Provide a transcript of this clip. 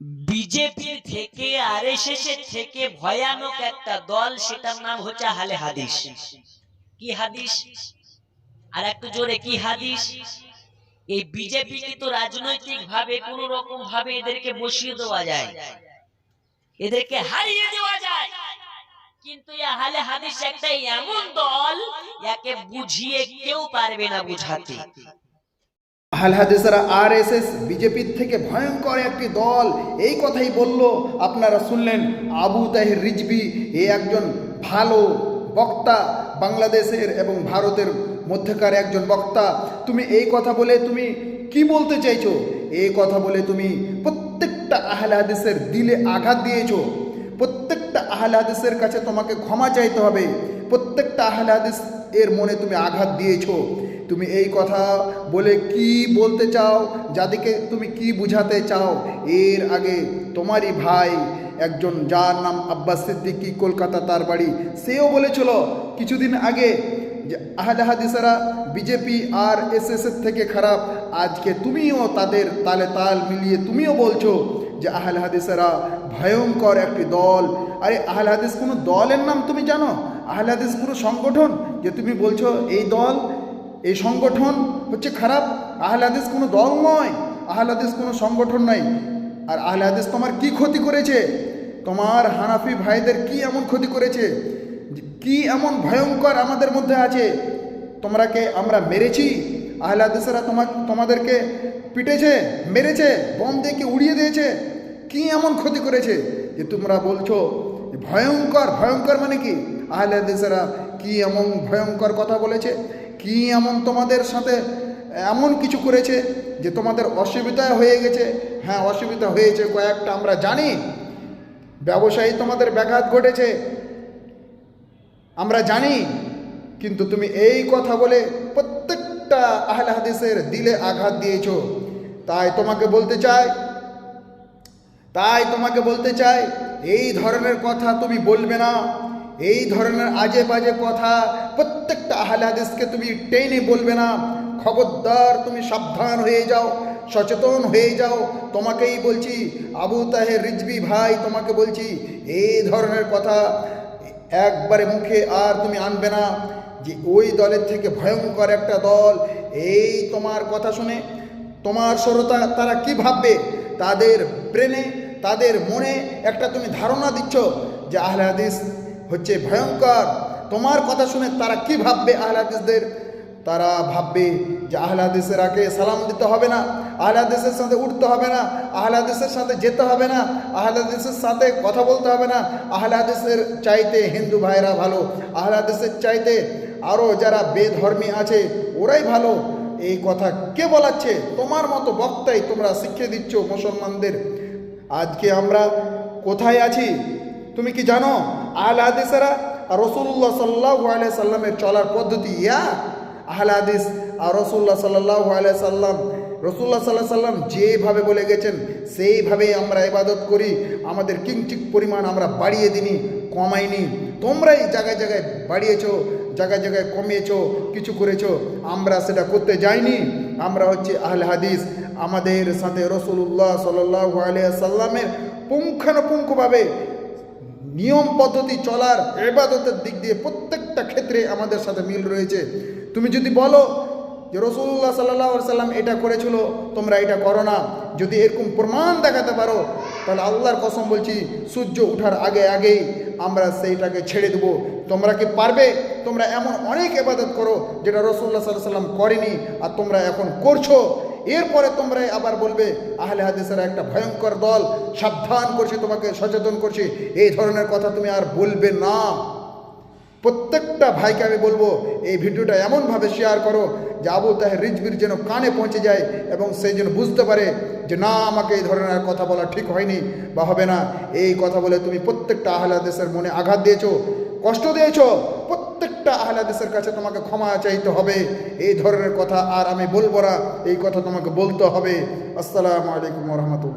BJP থেকে আর থেকে ভয়ানক একটা দল, সেটার নাম হচ্ছে আহলে হাদিস। কি হাদিস? আর একটু জোরে, কি হাদিস? এই বিজেপি কিন্তু রাজনৈতিক ভাবে কোন রকম ভাবে এদেরকে বসিয়ে দেওয়া যায়? এদেরকে হারিয়ে দেওয়া যায়। কিন্তু আহলে হাদিস একটা এমন দল, একে বুঝিয়ে কেউ পারবে না বুঝাতে। আহল আর এস এস বিজেপির থেকে ভয়ঙ্কর একটি দল এই কথাই বলল, আপনারা শুনলেন আবু তাহির রিজবি এ একজন ভালো বক্তা বাংলাদেশের এবং ভারতের মধ্যেকার একজন বক্তা। তুমি এই কথা বলে তুমি কি বলতে চাইছো? এই কথা বলে তুমি প্রত্যেকটা আহলে হাদিসের দিলে আঘাত দিয়েছ। প্রত্যেকটা আহলে হাদিসের কাছে তোমাকে ক্ষমা চাইতে হবে। প্রত্যেকটা আহলে হাদিস এর মনে তুমি আঘাত দিয়েছ। তুমি এই কথা বলে কি বলতে চাও যাদেরকে তুমি কি বুঝাতে চাও, এর আগে তোমারই ভাই একজন, যার নাম আব্বাস সিদ্দিকী, কলকাতা তার বাড়ি, সেও বলেছিল কিছুদিন আগে যে, আহলে হাদিসেরা বিজেপি আর এসএসএর থেকে খারাপ, আজকে তুমিও তাদের তালে তাল মিলিয়ে তুমিও বলছো যে আহলে হাদিসেরা ভয়ঙ্কর একটি দল। আরে আহলে হাদিস কোনো দলের নাম তুমি জানো? আহলে হাদিস কোনো সংগঠন? যে তুমি বলছো এই দল, এই সংগঠন হচ্ছে খারাপ? আহলে হাদিস কোনো দল নয়। আহল হাদিস কোনো সংগঠন নয় আর আহলে হাদিস তোমার কি ক্ষতি করেছে? তোমার হানাফি ভাইদের কি এমন ক্ষতি করেছে? কি এমন ভয়ঙ্কর আমাদের মধ্যে আছে? তোমরাকে আমরা মেরেছি? আহলে হাদিসেরা তোমার তোমাদেরকে পিটেছে, মেরেছে, বম দিয়ে উড়িয়ে দিয়েছে। কি এমন ক্ষতি করেছে? যে তোমরা বলছো, ভয়ঙ্কর ভয়ঙ্কর মানে কি? আহলে হাদিসেরা কি এমন ভয়ঙ্কর কথা বলেছে? কি এমন তোমাদের সাথে এমন কিছু করেছে যে তোমাদের অসুবিধা হয়ে গেছে? হ্যাঁ অসুবিধা হয়েছে, কয়েকটা আমরা জানি। ব্যবসায়ী তোমাদের ব্যাঘাত ঘটেছে। আমরা জানি, কিন্তু তুমি এই কথা বলে প্রত্যেকটা আহলে হাদিসের দিলে আঘাত দিয়েছ। তাই তোমাকে বলতে চাই, তাই তোমাকে বলতে চাই, এই ধরনের কথা তুমি বলবে না। এই ধরনের আজে বাজে কথা প্রত্যেকটা আহলে হাদিসকে তুমি টেনে বলবে না। খবরদার তুমি সাবধান হয়ে যাও, সচেতন হয়ে যাও। তোমাকেই বলছি, আবু তাহের রিজবি ভাই, তোমাকে বলছি, এই ধরনের কথা একবারে মুখে আর তুমি আনবে না। যে ওই দলের থেকে ভয়ঙ্কর একটা দল। এই তোমার কথা শুনে তোমার সরতা তারা কি ভাববে? তাদের ব্রেনে, তাদের মনে একটা তুমি ধারণা দিচ্ছ যে আহলে হাদিস হচ্ছে ভয়ঙ্কর। তোমার কথা শুনে তারা কি ভাববে আহলে হাদিসদের? তারা ভাববে যে আহলে হাদিসের আগে সালাম দিতে হবে না আহলে হাদিসের সাথে উঠতে হবে না আহলে হাদিসের সাথে যেতে হবে না আহলে হাদিসের সাথে কথা বলতে হবে না আহলে হাদিসের চাইতে হিন্দু ভাইরা ভালো আহলে হাদিসের চাইতে আরও যারা বেধর্মী আছে, ওরাই ভালো। এই কথা কে বলাচ্ছে? তোমার মতো বক্তাই তোমরা শিখিয়ে দিচ্ছ মুসলমানদের। আজকে আমরা কোথায় আছি? তুমি কি জানো? আহলে হাদিসেরা আর রসুল্লাহ সাল্লাহ আলিয়া সাল্লামের চলার পদ্ধতি ইয়া? আহলে আর রসুল্লাহ সাল্লাহ আলিয়া সাল্লাম রসুল্লাহ সাল্লাহ সাল্লাম যেভাবে বলে গেছেন, সেইভাবেই আমরা ইবাদত করি। আমাদের কিঞ্চিক পরিমাণ আমরা বাড়িয়ে দিনি কমাইনি। তোমরাই জায়গায় জায়গায় বাড়িয়েছো, জায়গায় জায়গায় কমিয়েছো, কিছু করেছ। আমরা সেটা করতে যাইনি। আমরা হচ্ছে আহলে হাদিস। আমাদের সাথে রসুল্লাহ সাল্লাহ আলিয়া সাল্লামের পুঙ্খানুপুঙ্খভাবে নিয়ম পদ্ধতি চলার এবাদতের দিক দিয়ে প্রত্যেকটা ক্ষেত্রে আমাদের সাথে মিল রয়েছে। তুমি যদি বলো যে রসুল্লাহ সাল্লাহ সাল্লাম এটা করেছিল, তোমরা এটা করো না। যদি এরকম প্রমাণ দেখাতে পারো, তাহলে আল্লাহর কসম বলছি, সূর্য ওঠার আগে আগেই আমরা সেইটাকে ছেড়ে দেবো। তোমরা কি পারবে? তোমরা এমন অনেক এবাদত করো যেটা রসুল্লাহ সাল্লাহ সাল্লাম করেনি আর তোমরা এখন করছ। এরপরে তোমরা আবার বলবে, আহলে হাদিসের একটা ভয়ঙ্কর দল, সাবধান করছে তোমাকে, সচেতন করছে। এই ধরনের কথা তুমি আর বলবে না। প্রত্যেকটা ভাইকে আমি বলব, এই ভিডিওটা এমনভাবে শেয়ার করো যে আবু তাহের রিজবির যেন কানে পৌঁছে যায় এবং সে যেন বুঝতে পারে যে না, আমাকে এই ধরনের কথা বলা ঠিক হয়নি বা হবে না। এই কথা বলে তুমি প্রত্যেকটা আহলাদেশের মনে আঘাত দিয়েছ, কষ্ট দিয়েছ, প্রত্যেকটা আহলাদেশের কাছে তোমাকে ক্ষমা চাইতে হবে। এই ধরনের কথা আর আমি বলব না, এই কথা তোমাকে বলতে হবে। আসসালামু আলাইকুম রহমতুল্লাহ।